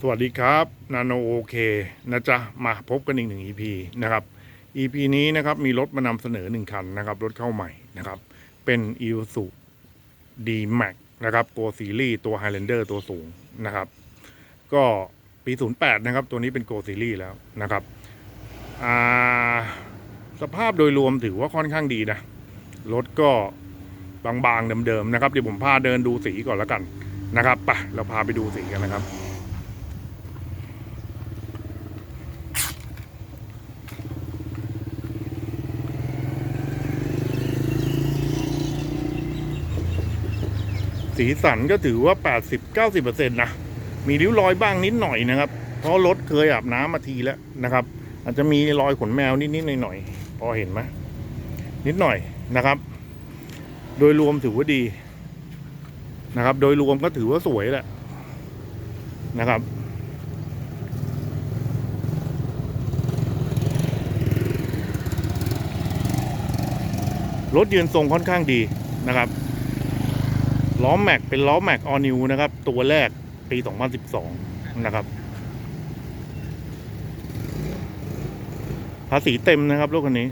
สวัสดีครับนาโนโอเคนะจ๊ะ มาพบกันอีกหนึ่ง EP นะครับ EP นี้นะครับมีรถมานำเสนอหนึ่งคันนะครับรถเข้าใหม่นะครับ เป็น i l s u D Max นะครับตัวซีรีส์ตัว Highlander ตัวสูงนะครับ ก็ปี 08 นะครับ ตัวนี้เป็น Go Series แล้วนะครับสภาพโดยรวมถือว่าค่อนข้างดีนะ รถก็บางๆเดิมๆนะครับเดี๋ยวผมพาเดินดูสีก่อนแล้วกันนะครับไปเราพาไปดูสีกันนะครับ สีสันก็ถือว่า 80-90%นะมีริ้วรอยบ้างนิดหน่อยนะครับ เพราะรถเคยอาบน้ำมาทีแล้วนะครับ อาจจะมีรอยขนแมวนิดๆหน่อยๆพอเห็นไหมนิดหน่อยนะครับ โดยรวมถือว่าดีนะครับ โดยรวมก็ถือว่าสวยแหละนะครับรถยืนทรงค่อนข้างดีนะครับ ล้อแม็กเป็นล้อแม็กออนิวนะครับ ตัวแรกปี 2012 นะครับ ภาษีเต็มนะครับรถคันนี้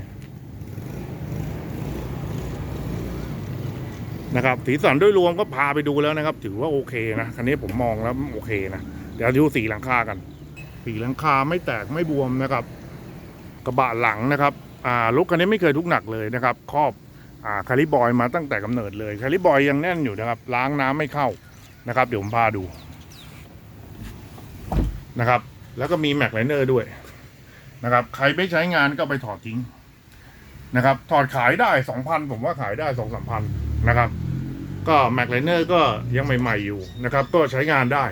นะครับสีสันด้วยรวมก็พาไปดูแล้วนะครับ ถือว่าโอเคนะคันนี้ผมมองแล้วโอเคนะ เดี๋ยวดูสีหลังคากัน สีหลังคาไม่แตกไม่บวมนะครับ กระบะหลังนะครับ อ่ารถคันนี้ไม่เคยทุกหนักเลยนะครับ ครอบ คาริบอยมาตั้งแต่กำเนิดเลยคาริบอยยังแน่นอยู่นะครับ ล้างน้ำไม่เข้านะครับ เดี๋ยวผมพาดูนะครับ แล้วก็มีแม็กไลเนอร์ด้วยนะครับ ใครไม่ใช้งานก็ไปถอดทิ้งนะครับ ถอดขายได้สองพันผมว่าขายได้สองสามพันนะครับ ก็แม็กไลเนอร์ก็ยังใหม่ๆอยู่นะครับ ก็ใช้งานได้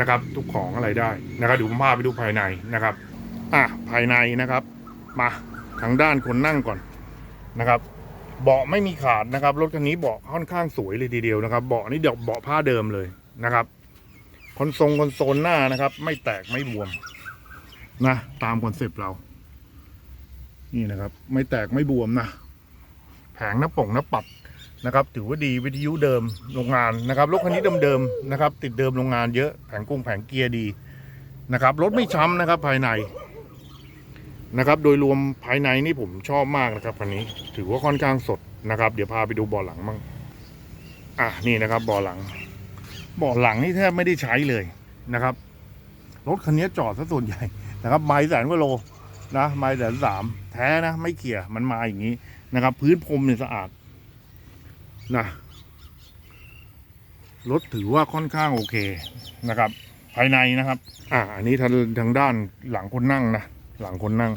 นะครับ ทุกของอะไรได้นะครับเดี๋ยวผมพาไปดูภายในนะครับอะภายในนะครับ มาทางด้านคนนั่งก่อนนะครับ เบาะไม่มีขาดนะครับ รถคันนี้เบาะค่อนข้างสวยเลยทีเดียวนะครับ เบาะนี่เดี๋ยวเบาะผ้าเดิมเลยนะครับ คอนโซลคอนโซลหน้านะครับ ไม่แตกไม่บวมนะตามคอนเซปต์เรา นี่นะครับ ไม่แตกไม่บวมนะ แผงหน้าป่งหน้าปัดนะครับ ถือว่าดีวิทยุเดิมโรงงานนะครับ รถคันนี้เดิมๆนะครับ ติดเดิมโรงงานเยอะ แผงกุ้งแผงเกียร์ดีนะครับ รถไม่ช้ำนะครับภายใน นะครับ โดยรวมภายในนี่ผมชอบมากนะครับคันนี้ถือว่าค่อนข้างสดนะครับ เดี๋ยวพาไปดูเบาะหลังบ้างอะนี่นะครับเบาะหลังเบาะหลังนี่แทบไม่ได้ใช้เลยนะครับรถคันนี้จอดซะส่วนใหญ่นะครับไมล์แสนกว่าโลนะไมล์แสนสามแท้นะ ไม่เขี่ยมันมาอย่างนี้นะครับ พื้นพรมเนี่ยสะอาดนะรถถือว่าค่อนข้างโอเคนะครับ ภายในนะครับ อ่าอันนี้ทางทางด้านหลังคนนั่งนะ หลังคนนั่ง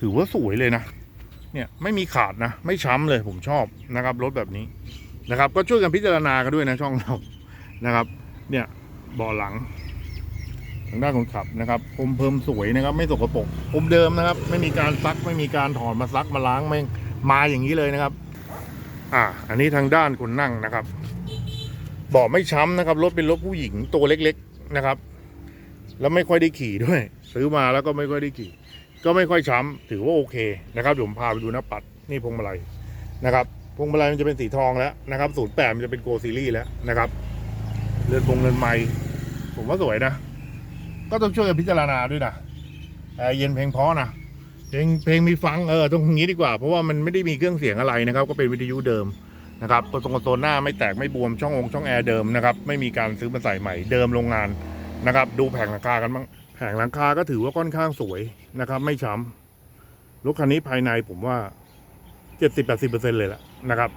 ถือว่าสวยเลยนะ เนี่ยไม่มีขาดนะ ไม่ช้ำเลยผมชอบนะครับรถแบบนี้นะครับ ก็ช่วยกันพิจารณากันด้วยนะช่องเรานะครับ เนี่ยเบาะหลังทางด้านคนขับนะครับพรมเพิ่มสวยนะครับ ไม่สกปรกพรมเดิมนะครับ ไม่มีการซักไม่มีการถอดมาซักมาล้างไม่มาอย่างนี้เลยนะครับ อ่า อันนี้ทางด้านคนนั่งนะครับเบาะไม่ช้ำนะครับรถเป็นรถผู้หญิงตัวเล็ก ๆ นะครับ แล้วไม่ค่อยได้ขี่ด้วย ซื้อมาแล้วก็ไม่ค่อยได้ขี่ ก็ไม่ค่อยช้ำถือว่าโอเคนะครับเดี๋ยวผมพาไปดูหน้าปัดนี่พวงมาลัยนะครับพวงมาลัยมันจะเป็นสีทองแล้วนะครับศูนย์แปดมันจะเป็นโกซีรีส์แล้วนะครับเรือนพงเรือนไม้ผมว่าสวยนะ ก็ต้องช่วยกันพิจารณาด้วยนะแอร์เย็นเพลงเพราะนะเพลงเพลงมีฟังเออต้องงนี้ดีกว่า เพราะว่ามันไม่ได้มีเครื่องเสียงอะไรนะครับ ก็เป็นวิทยุเดิมนะครับตัวตรงโซนหน้าไม่แตกไม่บวมช่ององค์ช่องแอร์เดิมนะครับ ไม่มีการซื้อมาใส่ใหม่เดิมโรงงาน นะครับ ดูแผงหลังคากันบ้างแผงหลังคาก็ถือว่าค่อนข้างสวยนะครับ ไม่ช้ำรถคันนี้ภายในผมว่าเจ็ดสิบแปดสิบเปอร์เซ็นเลยละนะครับ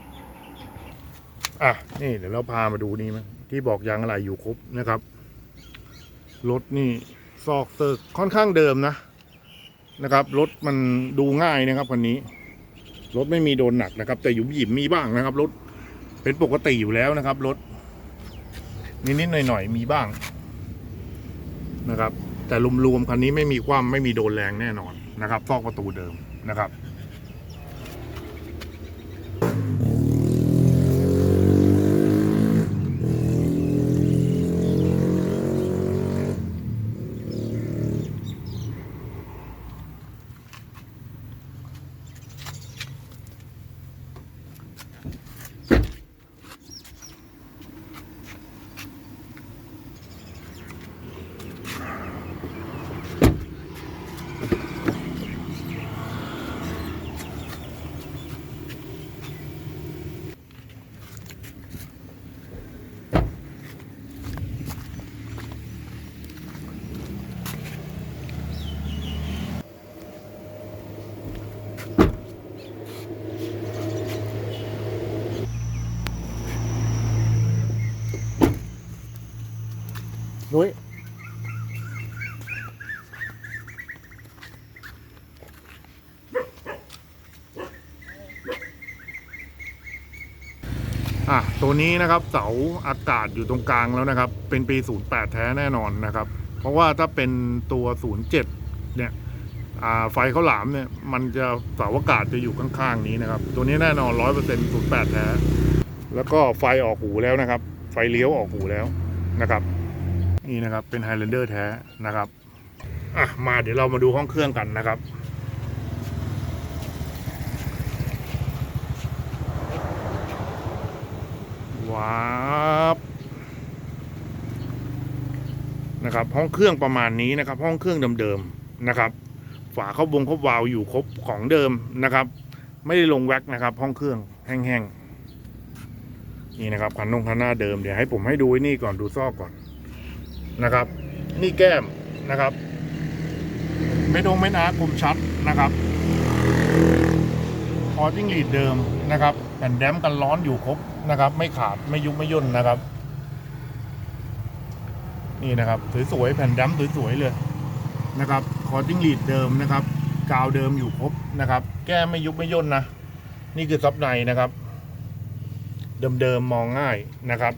อะนี่เดี๋ยวเราพามาดูนี่มั้ยที่บอกยางอะไรอยู่ครบนะครับรถนี่ซอกเซิร์กค่อนข้างเดิมนะนะครับรถมันดูง่ายนะครับคันนี้รถไม่มีโดนหนักนะครับ แต่หยุมหยิมมีบ้างนะครับรถเป็นปกติอยู่แล้วนะครับรถนิดๆหน่อยๆมีบ้าง นะครับ แต่รวมๆคันนี้ไม่มีความไม่มีโดนแรงแน่นอนนะครับฟอกประตูเดิมนะครับ นุ้ยอะตัวนี้นะครับเสาอากาศอยู่ตรงกลางแล้วนะครับ เป็นปี 08 แท้แน่นอนนะครับ เพราะว่าถ้าเป็นตัว 07 เนี่ยอ่าไฟเขาหลามเนี่ย มันจะเสาอากาศจะอยู่ข้างๆนี้นะครับ ตัวนี้แน่นอน 100% 08 แท้ แล้วก็ไฟออกหูแล้วนะครับ ไฟเลี้ยวออกหูแล้วนะครับ นี่นะครับเป็น Highlander แท้นะครับอะมาเดี๋ยวเรามาดูห้องเครื่องกันนะครับว้าวนะครับห้องเครื่องประมาณนี้นะครับ ห้องเครื่องเดิมๆนะครับ ฝาเข้าบงเข้าวาล์วอยู่ครบของเดิมนะครับ ไม่ได้ลงแว็กนะครับ ห้องเครื่องแห้งๆนี่นะครับคันนงคันหน้าเดิมเดี๋ยวให้ผมให้ดูไอ้นี่ก่อนดูซอกก่อน นะครับ นี่แก้มนะครับไม่ดงไม่นาร์คมชัดนะครับพอจิ้งหรีดเดิมนะครับแผ่นแดมกันร้อนอยู่ครบนะครับ ไม่ขาดไม่ยุบไม่ย่นนะครับ นี่นะครับสวยๆแผ่นแดมสวยๆเลยนะครับคอจิ้งหรีดเดิมนะครับ กาวเดิมอยู่ครบนะครับ แก้ไม่ยุบไม่ย่นนะนี่คือซับในนะครับ เดิมๆมองง่ายนะครับ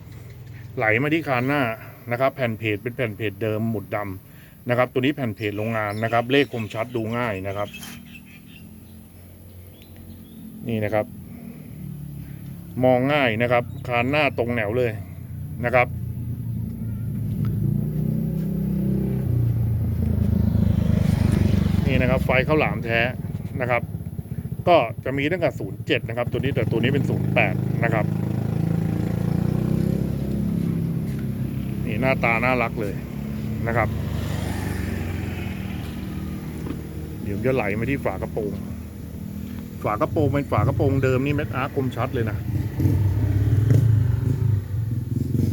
ไหลมาที่คานหน้า นะครับแผ่นเพจเป็นแผ่นเพจเดิมหมุดดำนะครับ ตัวนี้แผ่นเพจโรงงานนะครับ เลขคมชัดดูง่ายนะครับ นี่นะครับ มองง่ายนะครับ คานหน้าตรงแนวเลยนะครับนี่นะครับ ไฟข้าวหลามแท้นะครับ ก็จะมีตั้งแต่07 นะครับ ตัวนี้แต่ตัวนี้เป็น 08 นะครับ นี่หน้าตาน่ารักเลยนะครับ เดี๋ยวจะไหลมาที่ฝากระโปรง ฝากระโปรงเป็นฝากระโปรงเดิมนี่แม็กอาร์คมชัดเลยนะ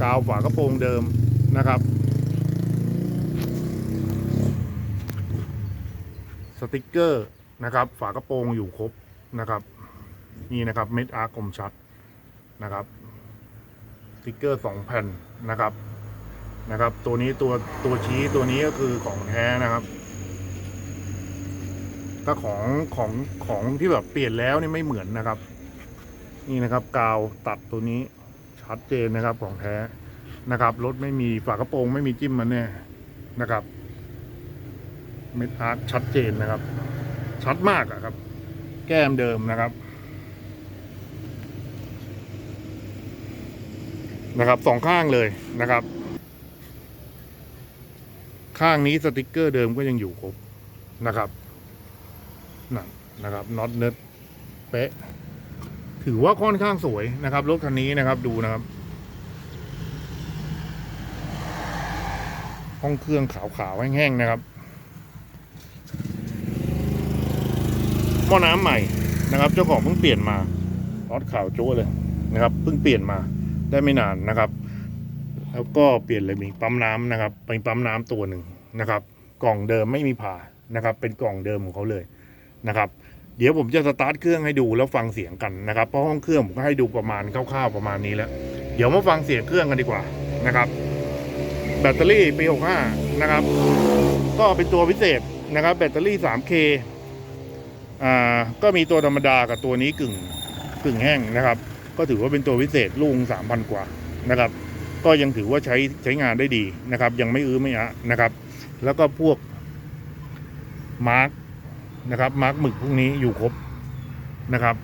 กาวฝากระโปรงเดิมนะครับ สติกเกอร์นะครับ ฝากระโปรงอยู่ครบนะครับ นี่นะครับเม็ดอาร์คมชัดนะครับสติกเกอร์สองแผ่นนะครับ นะครับ ตัวนี้ตัวตัวชี้ตัวนี้ก็คือของแท้นะครับ ถ้าของของของที่แบบเปลี่ยนแล้วนี่ไม่เหมือนนะครับ นี่นะครับ กาวตัดตัวนี้ชัดเจนนะครับของแท้นะครับรถไม่มีฝากระโปรงไม่มีจิ้มมันแน่นะครับเม็ดอาร์ตชัดเจนนะครับ ชัดมากอะครับ แก้มเดิมนะครับนะครับสองข้างเลยนะครับ ข้างนี้สติกเกอร์เดิมก็ยังอยู่ครบนะครับนั่นนะครับน็อตเนิร์ดเป๊ะถือว่าค่อนข้างสวยนะครับรถคันนี้นะครับดูนะครับ ห้องเครื่องขาวๆแห้งๆนะครับหม้อน้ำใหม่นะครับ เจ้าของเพิ่งเปลี่ยนมาน็อตขาวโจ้เลยนะครับเพิ่งเปลี่ยนมาได้ไม่นานนะครับ แล้วก็เปลี่ยนเลยมีปั๊มน้ำนะครับเป็นปั๊มน้ำตัวหนึ่งนะครับ กล่องเดิมไม่มีผ่านะครับ เป็นกล่องเดิมของเขาเลยนะครับ เดี๋ยวผมจะสตาร์ทเครื่องให้ดูแล้วฟังเสียงกันนะครับเพราะห้องเครื่องผมก็ให้ดูประมาณคร่าวๆประมาณนี้แล้ว เดี๋ยวมาฟังเสียงเครื่องกันดีกว่านะครับ แบตเตอรี่ปี65นะครับ ก็เป็นตัวพิเศษนะครับ แบตเตอรี่ 3K อ่าก็มีตัวธรรมดากับตัวนี้กึ่งกึ่งแห้งนะครับ ก็ถือว่าเป็นตัวพิเศษลุง3,000 กว่านะครับ ก็ยังถือว่าใช้ใช้งานได้ดีนะครับ ยังไม่อื้อไม่อะนะครับ แล้วก็พวกมาร์กนะครับมาร์กหมึกพวกนี้อยู่ครบนะครับ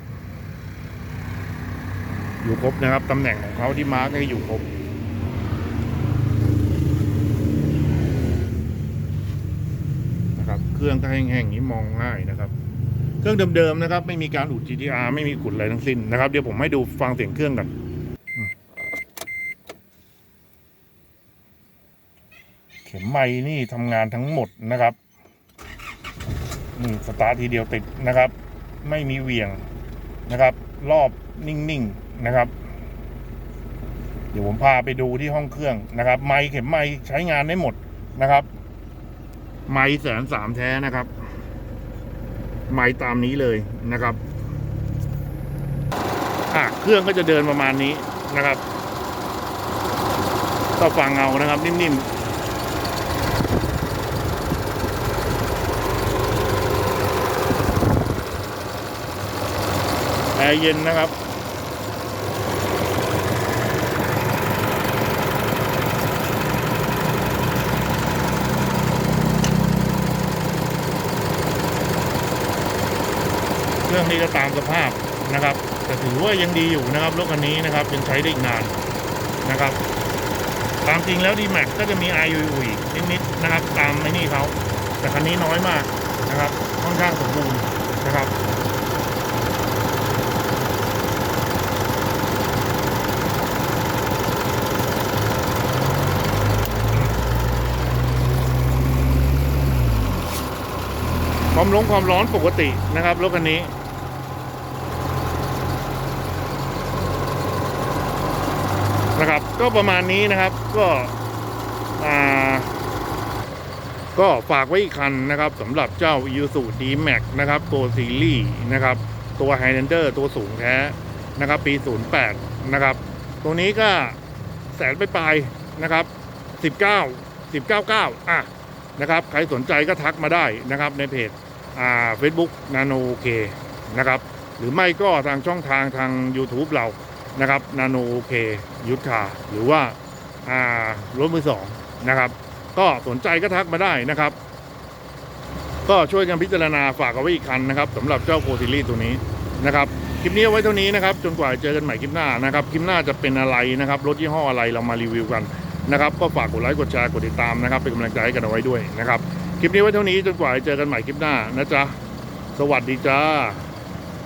อยู่ครบนะครับตำแหน่งของเขาที่มาร์กให้อยู่ครบนะครับ เครื่องก็แห้งๆอย่างนี้มองง่ายนะครับ เครื่องเดิมๆนะครับ ไม่มีการอุด GTR ไม่มีขุดอะไรทั้งสิ้นนะครับเดี๋ยวผมให้ดูฟังเสียงเครื่องกันอืมเข็มไม้นี่ทำงานทั้งหมดนะครับนี่สตาร์ททีเดียวติดนะครับ ไม่มีเหวี่ยงนะครับ รอบนิ่งๆนะครับ เดี๋ยวผมพาไปดูที่ห้องเครื่องนะครับ ไม้เข็มไม้ใช้งานได้หมดนะครับ ไม้แสนสามแท้นะครับ ไม้ตามนี้เลยนะครับอะเครื่องก็จะเดินประมาณนี้นะครับก็ฟังเอานะครับ นิ่มแอร์เย็นนะครับเครื่องนี้ก็ตามสภาพนะครับ แต่ถือว่ายังดีอยู่นะครับรถคันนี้นะครับยังใช้ได้อีกนานนะครับตามจริงแล้วดีแม็กก็จะมี i u u นิดๆนะครับ ตามไอ้นี่เขาแต่คันนี้น้อยมากนะครับค่อนข้างสมบูรณ์นะครับ ความร้อนความร้อนปกตินะครับรถคันนี้ นะครับ ก็ประมาณนี้นะครับ ก็อ่าก็ฝากไว้อีกคันนะครับสำหรับเจ้า i s u d Max นะครับ ตัวซีรีส์นะครับ ตัว Highlander ตัวสูงแท้นะครับ ปี 08 นะครับ ตัวนี้ก็แสนไปปลายนะครับ 19 199 อะนะครับ ใครสนใจก็ทักมาได้นะครับในเพจ อ่า Facebook Nano K นะครับหรือไม่ก็ทางช่องทางทาง YouTube เรานะครับนาโนโอเคยุทธาหรือว่ารถมือสองนะครับ ก็สนใจก็ทักมาได้นะครับ ก็ช่วยกันพิจารณาฝากเอาไว้อีกคันนะครับสำหรับเจ้าโคซิลี่ตัวนี้นะครับคลิปนี้เอาไว้เท่านี้นะครับ จนกว่าจะเจอกันใหม่คลิปหน้านะครับคลิปหน้าจะเป็นอะไรนะครับรถยี่ห้ออะไรเรามารีวิวกันนะครับ ก็ฝากกดไลค์กดแชร์กดติดตามนะครับ เป็นกำลังใจให้กันเอาไว้ด้วยนะครับ คลิปนี้ไว้เท่านี้จนกว่าจะเจอกันใหม่คลิปหน้านะจ๊ะ สวัสดีจ้า